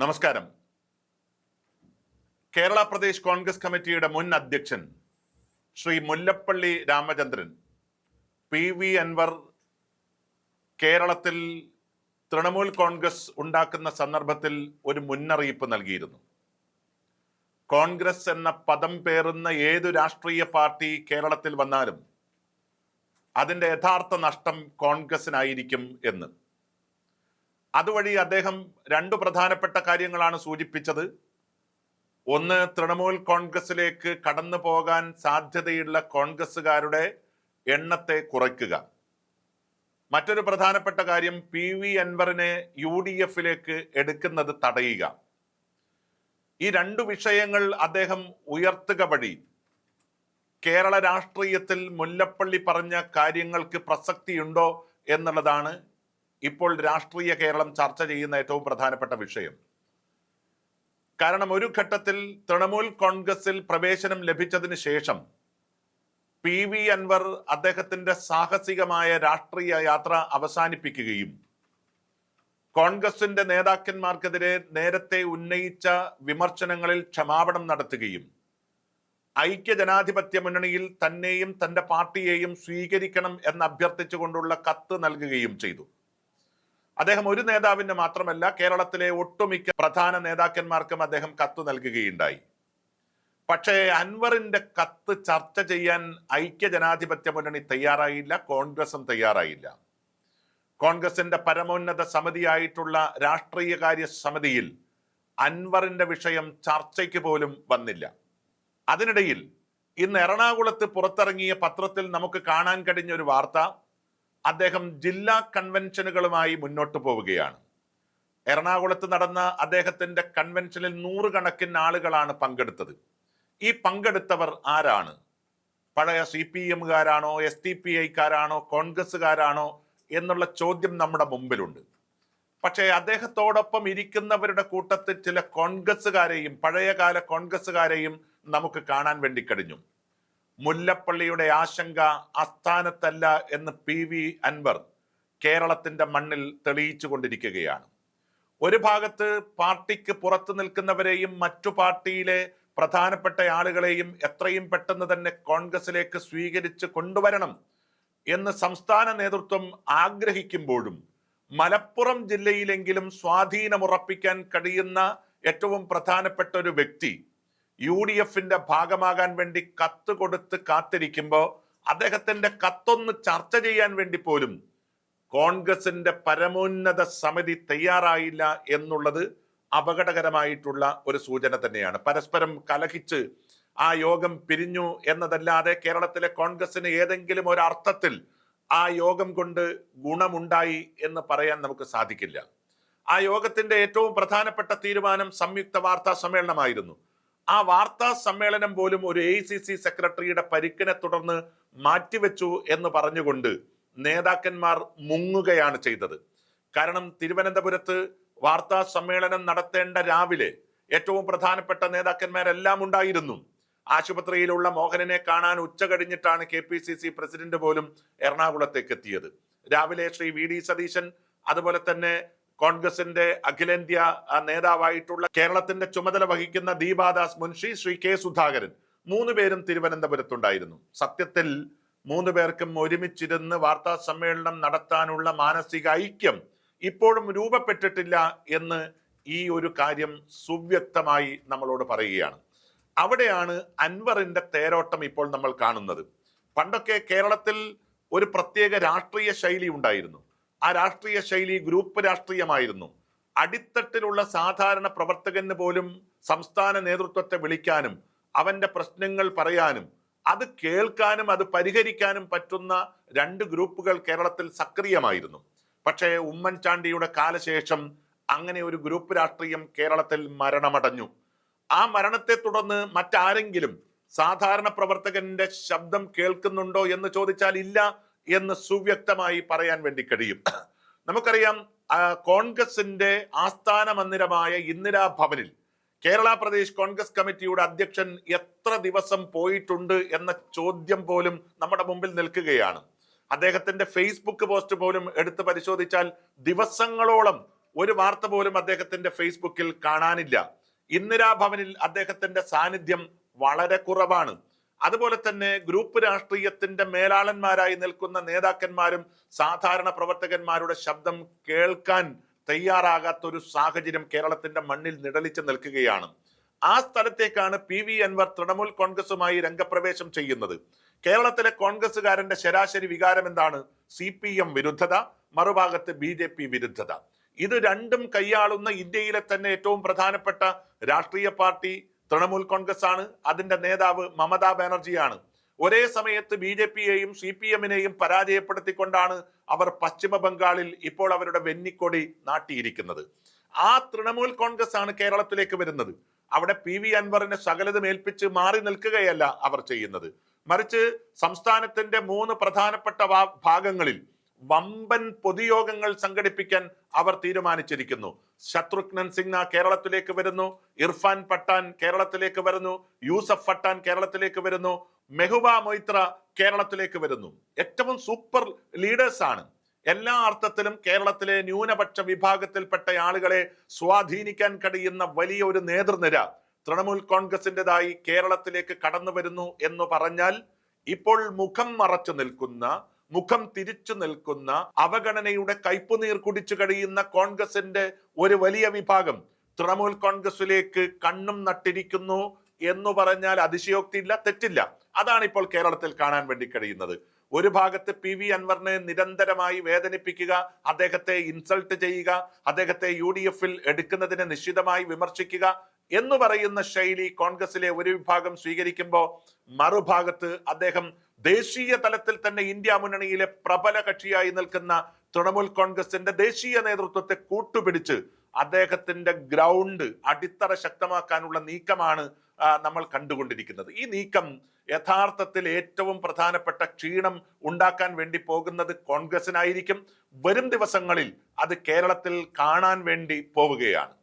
നമസ്കാരം. കേരള പ്രദേശ് കോൺഗ്രസ് കമ്മിറ്റിയുടെ മുൻ അധ്യക്ഷൻ ശ്രീ മുല്ലപ്പള്ളി രാമചന്ദ്രൻ പി വി അൻവർ കേരളത്തിൽ തൃണമൂൽ കോൺഗ്രസ് ഉണ്ടാക്കുന്ന സന്ദർഭത്തിൽ ഒരു മുന്നറിയിപ്പ് നൽകിയിരുന്നു. കോൺഗ്രസ് എന്ന പദം പേറുന്ന ഏതു രാഷ്ട്രീയ പാർട്ടി കേരളത്തിൽ വന്നാലും അതിന്റെ യഥാർത്ഥ നഷ്ടം കോൺഗ്രസിനായിരിക്കും എന്ന്. അതുവഴി അദ്ദേഹം രണ്ടു പ്രധാനപ്പെട്ട കാര്യങ്ങളാണ് സൂചിപ്പിച്ചത്. ഒന്ന് തൃണമൂൽ കോൺഗ്രസിലേക്ക് കടന്നു പോകാൻ സാധ്യതയുള്ള കോൺഗ്രസുകാരുടെ എണ്ണത്തെ കുറയ്ക്കുക. മറ്റൊരു പ്രധാനപ്പെട്ട കാര്യം പി വി അൻവറിനെ യു ഡി എഫിലേക്ക് എടുക്കുന്നത് തടയുക. ഈ രണ്ടു വിഷയങ്ങൾ അദ്ദേഹം ഉയർത്തുക വഴി കേരള രാഷ്ട്രീയത്തിൽ മുല്ലപ്പള്ളി പറഞ്ഞ കാര്യങ്ങൾക്ക് പ്രസക്തിയുണ്ടോ എന്നുള്ളതാണ് ഇപ്പോൾ രാഷ്ട്രീയ കേരളം ചർച്ച ചെയ്യുന്ന ഏറ്റവും പ്രധാനപ്പെട്ട വിഷയം. കാരണം ഒരു ഘട്ടത്തിൽ തൃണമൂൽ കോൺഗ്രസിൽ പ്രവേശനം ലഭിച്ചതിന് ശേഷം പി വി അൻവർ അദ്ദേഹത്തിന്റെ സാഹസികമായ രാഷ്ട്രീയ യാത്ര അവസാനിപ്പിക്കുകയും കോൺഗ്രസിന്റെ നേതാക്കന്മാർക്കെതിരെ നേരത്തെ ഉന്നയിച്ച വിമർശനങ്ങളിൽ ക്ഷമാപണം നടത്തുകയും ഐക്യ ജനാധിപത്യ മുന്നണിയിൽ തന്നെയും തന്റെ പാർട്ടിയെയും സ്വീകരിക്കണം എന്ന് അഭ്യർത്ഥിച്ചുകൊണ്ടുള്ള കത്ത് നൽകുകയും ചെയ്തു. അദ്ദേഹം ഒരു നേതാവിന് മാത്രമല്ല കേരളത്തിലെ ഒട്ടുമിക്ക പ്രധാന നേതാക്കന്മാർക്കും അദ്ദേഹം കത്ത് നൽകുകയുണ്ടായി. പക്ഷേ അൻവറിന്റെ കത്ത് ചർച്ച ചെയ്യാൻ ഐക്യ ജനാധിപത്യ മുന്നണി തയ്യാറായില്ല കോൺഗ്രസും തയ്യാറായില്ല. കോൺഗ്രസിന്റെ പരമോന്നത സമിതിയായിട്ടുള്ള രാഷ്ട്രീയകാര്യ സമിതിയിൽ അൻവറിന്റെ വിഷയം ചർച്ചയ്ക്ക് പോലും വന്നില്ല. അതിനിടയിൽ ഇന്ന് എറണാകുളത്ത് പുറത്തിറങ്ങിയ പത്രത്തിൽ നമുക്ക് കാണാൻ കഴിഞ്ഞ ഒരു വാർത്ത. അദ്ദേഹം ജില്ലാ കൺവെൻഷനുകളുമായി മുന്നോട്ട് പോവുകയാണ്. എറണാകുളത്ത് നടന്ന അദ്ദേഹത്തിന്റെ കൺവെൻഷനിൽ നൂറുകണക്കിന് ആളുകളാണ് പങ്കെടുത്തത്. ഈ പങ്കെടുത്തവർ ആരാണ്? പഴയ സി പി എമ്മുകാരാണോ എസ് ടി പി ഐക്കാരാണോ കോൺഗ്രസ്സുകാരാണോ എന്നുള്ള ചോദ്യം നമ്മുടെ മുമ്പിലുണ്ട്. പക്ഷേ അദ്ദേഹത്തോടൊപ്പം ഇരിക്കുന്നവരുടെ കൂട്ടത്തിൽ ചില കോൺഗ്രസ്സുകാരെയും പഴയകാല കോൺഗ്രസ്സുകാരെയും നമുക്ക് കാണാൻ വേണ്ടി കഴിഞ്ഞു. മുല്ലപ്പള്ളിയുടെ ആശങ്ക അസ്ഥാനത്തല്ല എന്ന് പി വി അൻവർ കേരളത്തിന്റെ മണ്ണിൽ തെളിയിച്ചു കൊണ്ടിരിക്കുകയാണ് ഒരു ഭാഗത്ത് പാർട്ടിക്ക് പുറത്തു നിൽക്കുന്നവരെയും മറ്റു പാർട്ടിയിലെ പ്രധാനപ്പെട്ട ആളുകളെയും എത്രയും പെട്ടെന്ന് തന്നെ കോൺഗ്രസിലേക്ക് സ്വീകരിച്ച് കൊണ്ടുവരണം എന്ന് സംസ്ഥാന നേതൃത്വം ആഗ്രഹിക്കുമ്പോഴും മലപ്പുറം ജില്ലയിലെങ്കിലും സ്വാധീനമുറപ്പിക്കാൻ കഴിയുന്ന ഏറ്റവും പ്രധാനപ്പെട്ട ഒരു വ്യക്തി യു ഡി എഫിന്റെ ഭാഗമാകാൻ വേണ്ടി കത്ത് കൊടുത്ത് കാത്തിരിക്കുമ്പോൾ അദ്ദേഹത്തിന്റെ കത്തൊന്ന് ചർച്ച ചെയ്യാൻ വേണ്ടി പോലും കോൺഗ്രസിന്റെ പരമോന്നത സമിതി തയ്യാറായില്ല എന്നുള്ളത് അപകടകരമായിട്ടുള്ള ഒരു സൂചന തന്നെയാണ്. പരസ്പരം കലഹിച്ച് ആ യോഗം പിരിഞ്ഞു എന്നതല്ലാതെ കേരളത്തിലെ കോൺഗ്രസിന് ഏതെങ്കിലും ഒരു അർത്ഥത്തിൽ ആ യോഗം കൊണ്ട് ഗുണമുണ്ടായി എന്ന് പറയാൻ നമുക്ക് സാധിക്കില്ല. ആ യോഗത്തിന്റെ ഏറ്റവും പ്രധാനപ്പെട്ട തീരുമാനം സംയുക്ത വാർത്താ സമ്മേളനമായിരുന്നു. ആ വാർത്താ സമ്മേളനം പോലും ഒരു എ സെക്രട്ടറിയുടെ പരിക്കിനെ തുടർന്ന് മാറ്റിവെച്ചു എന്ന് പറഞ്ഞുകൊണ്ട് നേതാക്കന്മാർ മുങ്ങുകയാണ് ചെയ്തത്. കാരണം തിരുവനന്തപുരത്ത് വാർത്താ സമ്മേളനം നടത്തേണ്ട രാവിലെ ഏറ്റവും പ്രധാനപ്പെട്ട നേതാക്കന്മാരെല്ലാം ഉണ്ടായിരുന്നു. ആശുപത്രിയിലുള്ള മോഹനനെ കാണാൻ ഉച്ച കഴിഞ്ഞിട്ടാണ് K P C C president പോലും എറണാകുളത്തേക്ക് എത്തിയത്. രാവിലെ ശ്രീ വി ഡി സതീശൻ അതുപോലെ തന്നെ കോൺഗ്രസിന്റെ അഖിലേന്ത്യാ നേതാവായിട്ടുള്ള കേരളത്തിന്റെ ചുമതല വഹിക്കുന്ന ദീപാദാസ് മുൻഷി ശ്രീ കെ സുധാകരൻ. മൂന്ന് പേരും തിരുവനന്തപുരത്തുണ്ടായിരുന്നു. സത്യത്തിൽ മൂന്ന് പേർക്കും ഒരുമിച്ചിരുന്ന് വാർത്താ സമ്മേളനം നടത്താനുള്ള മാനസിക ഐക്യം ഇപ്പോഴും രൂപപ്പെട്ടിട്ടില്ല എന്ന് ഈ ഒരു കാര്യം സുവ്യക്തമായി നമ്മളോട് പറയുകയാണ്. അവിടെയാണ് അൻവറിന്റെ തേരോട്ടം ഇപ്പോൾ നമ്മൾ കാണുന്നത്. പണ്ടൊക്കെ കേരളത്തിൽ ഒരു പ്രത്യേക രാഷ്ട്രീയ ശൈലി ഉണ്ടായിരുന്നു. ആ രാഷ്ട്രീയ ശൈലി ഗ്രൂപ്പ് രാഷ്ട്രീയമായിരുന്നു. അടിത്തട്ടിലുള്ള സാധാരണ പ്രവർത്തകന് പോലും സംസ്ഥാന നേതൃത്വത്തെ വിളിക്കാനും അവന്റെ പ്രശ്നങ്ങൾ പറയാനും അത് കേൾക്കാനും അത് പരിഹരിക്കാനും പറ്റുന്ന രണ്ട് ഗ്രൂപ്പുകൾ കേരളത്തിൽ സക്രിയമായിരുന്നു. പക്ഷേ ഉമ്മൻചാണ്ടിയുടെ കാലശേഷം അങ്ങനെ ഒരു ഗ്രൂപ്പ് രാഷ്ട്രീയം കേരളത്തിൽ മരണമടഞ്ഞു. ആ മരണത്തെ തുടർന്ന് മറ്റാരെങ്കിലും സാധാരണ പ്രവർത്തകന്റെ ശബ്ദം കേൾക്കുന്നുണ്ടോ എന്ന് ചോദിച്ചാൽ ഇല്ല. എന്ന് സുവ്യക്തമായി പറയാൻ വേണ്ടി കഴിയും. നമുക്കറിയാം കോൺഗ്രസിന്റെ ആസ്ഥാന മന്ദിരമായ ഇന്ദിരാ ഭവനിൽ കേരള പ്രദേശ് കോൺഗ്രസ് കമ്മിറ്റിയുടെ അധ്യക്ഷൻ എത്ര ദിവസം പോയിട്ടുണ്ട് എന്ന ചോദ്യം പോലും നമ്മുടെ മുമ്പിൽ നിൽക്കുകയാണ്. അദ്ദേഹത്തിന്റെ ഫേസ്ബുക്ക് പോസ്റ്റ് പോലും എടുത്ത് പരിശോധിച്ചാൽ ദിവസങ്ങളോളം ഒരു വാർത്ത പോലും അദ്ദേഹത്തിന്റെ ഫേസ്ബുക്കിൽ കാണാനില്ല. ഇന്ദിരാഭവനിൽ അദ്ദേഹത്തിന്റെ സാന്നിധ്യം വളരെ കുറവാണ്. അതുപോലെ തന്നെ ഗ്രൂപ്പ് രാഷ്ട്രീയത്തിന്റെ മേലാളന്മാരായി നിൽക്കുന്ന നേതാക്കന്മാരും സാധാരണ പ്രവർത്തകന്മാരുടെ ശബ്ദം കേൾക്കാൻ തയ്യാറാകാത്ത ഒരു സാഹചര്യം കേരളത്തിന്റെ മണ്ണിൽ നിഴലിച്ചു നിൽക്കുകയാണ്. ആ സ്ഥലത്തേക്കാണ് പി വി അൻവർ തൃണമൂൽ കോൺഗ്രസുമായി രംഗപ്രവേശം ചെയ്യുന്നത്. കേരളത്തിലെ കോൺഗ്രസുകാരന്റെ ശരാശരി വികാരം എന്താണ്? സി പി എം വിരുദ്ധത മറുഭാഗത്ത് ബി ജെ പി വിരുദ്ധത. ഇത് രണ്ടും കൈയാളുന്ന ഇന്ത്യയിലെ തന്നെ ഏറ്റവും പ്രധാനപ്പെട്ട രാഷ്ട്രീയ പാർട്ടി തൃണമൂൽ കോൺഗ്രസ് ആണ് അതിന്റെ നേതാവ് മമതാ ബാനർജിയാണ്. ഒരേ സമയത്ത് ബി ജെ പിയെയും സി പി എമ്മിനെയും പരാജയപ്പെടുത്തിക്കൊണ്ടാണ് അവർ പശ്ചിമ ബംഗാളിൽ ഇപ്പോൾ അവരുടെ വെന്നിക്കൊടി നാട്ടിയിരിക്കുന്നത്. ആ തൃണമൂൽ കോൺഗ്രസ് ആണ് കേരളത്തിലേക്ക് വരുന്നത്. അവിടെ പി വി അൻവറിനെ സകലതും ഏൽപ്പിച്ച് മാറി നിൽക്കുകയല്ല അവർ ചെയ്യുന്നത്. മറിച്ച് സംസ്ഥാനത്തിന്റെ മൂന്ന് പ്രധാനപ്പെട്ട ഭാഗങ്ങളിൽ വമ്പൻ പൊതുയോഗങ്ങൾ സംഘടിപ്പിക്കാൻ അവർ തീരുമാനിച്ചിരിക്കുന്നു. ശത്രുഘ്നൻ സിംഗ കേരളത്തിലേക്ക് വരുന്നു. ഇർഫാൻ പട്ടാൻ കേരളത്തിലേക്ക് വരുന്നു. യൂസഫ് പട്ടാൻ കേരളത്തിലേക്ക് വരുന്നു. മെഹുബ മൊയ്ത്ര കേരളത്തിലേക്ക് വരുന്നു. ഏറ്റവും സൂപ്പർ ലീഡേഴ്സ് ആണ്. എല്ലാ അർത്ഥത്തിലും കേരളത്തിലെ ന്യൂനപക്ഷ വിഭാഗത്തിൽപ്പെട്ട ആളുകളെ സ്വാധീനിക്കാൻ കഴിയുന്ന വലിയ ഒരു നേതൃനിര തൃണമൂൽ കോൺഗ്രസിന്റെതായി കേരളത്തിലേക്ക് കടന്നു വരുന്നു എന്ന് പറഞ്ഞാൽ ഇപ്പോൾ മുഖം മറച്ചു നിൽക്കുന്ന മുഖം തിരിച്ചു നിൽക്കുന്ന അവഗണനയുടെ കയ്പുനീർ കുടിച്ചു കഴിയുന്ന കോൺഗ്രസിന്റെ ഒരു വലിയ വിഭാഗം തൃണമൂൽ കോൺഗ്രസിലേക്ക് കണ്ണും നട്ടിരിക്കുന്നു എന്ന് പറഞ്ഞാൽ അതിശയോക്തി ഇല്ല തെറ്റില്ല. അതാണ് ഇപ്പോൾ കേരളത്തിൽ കാണാൻ വേണ്ടി കഴിയുന്നത്. ഒരു ഭാഗത്ത് പി വി അൻവറിനെ നിരന്തരമായി വേദനിപ്പിക്കുക അദ്ദേഹത്തെ ഇൻസൾട്ട് ചെയ്യുക അദ്ദേഹത്തെ യു ഡി എഫിൽ എടുക്കുന്നതിനെ നിശ്ചിതമായി വിമർശിക്കുക എന്ന് പറയുന്ന ശൈലി കോൺഗ്രസിലെ ഒരു വിഭാഗം സ്വീകരിക്കുമ്പോൾ മറുഭാഗത്ത് അദ്ദേഹം ദേശീയ തലത്തിൽ തന്നെ ഇന്ത്യ മുന്നണിയിലെ പ്രബല കക്ഷിയായി നിൽക്കുന്ന തൃണമൂൽ കോൺഗ്രസിന്റെ ദേശീയ നേതൃത്വത്തെ കൂട്ടുപിടിച്ച് അദ്ദേഹത്തിന്റെ ഗ്രൗണ്ട് അടിത്തറ ശക്തമാക്കാനുള്ള നീക്കമാണ് നമ്മൾ കണ്ടുകൊണ്ടിരിക്കുന്നത്. ഈ നീക്കം യഥാർത്ഥത്തിൽ ഏറ്റവും പ്രധാനപ്പെട്ട ക്ഷീണം ഉണ്ടാക്കാൻ വേണ്ടി പോകുന്നത് കോൺഗ്രസിനായിരിക്കും. വരും ദിവസങ്ങളിൽ അത് കേരളത്തിൽ കാണാൻ വേണ്ടി പോവുകയാണ്.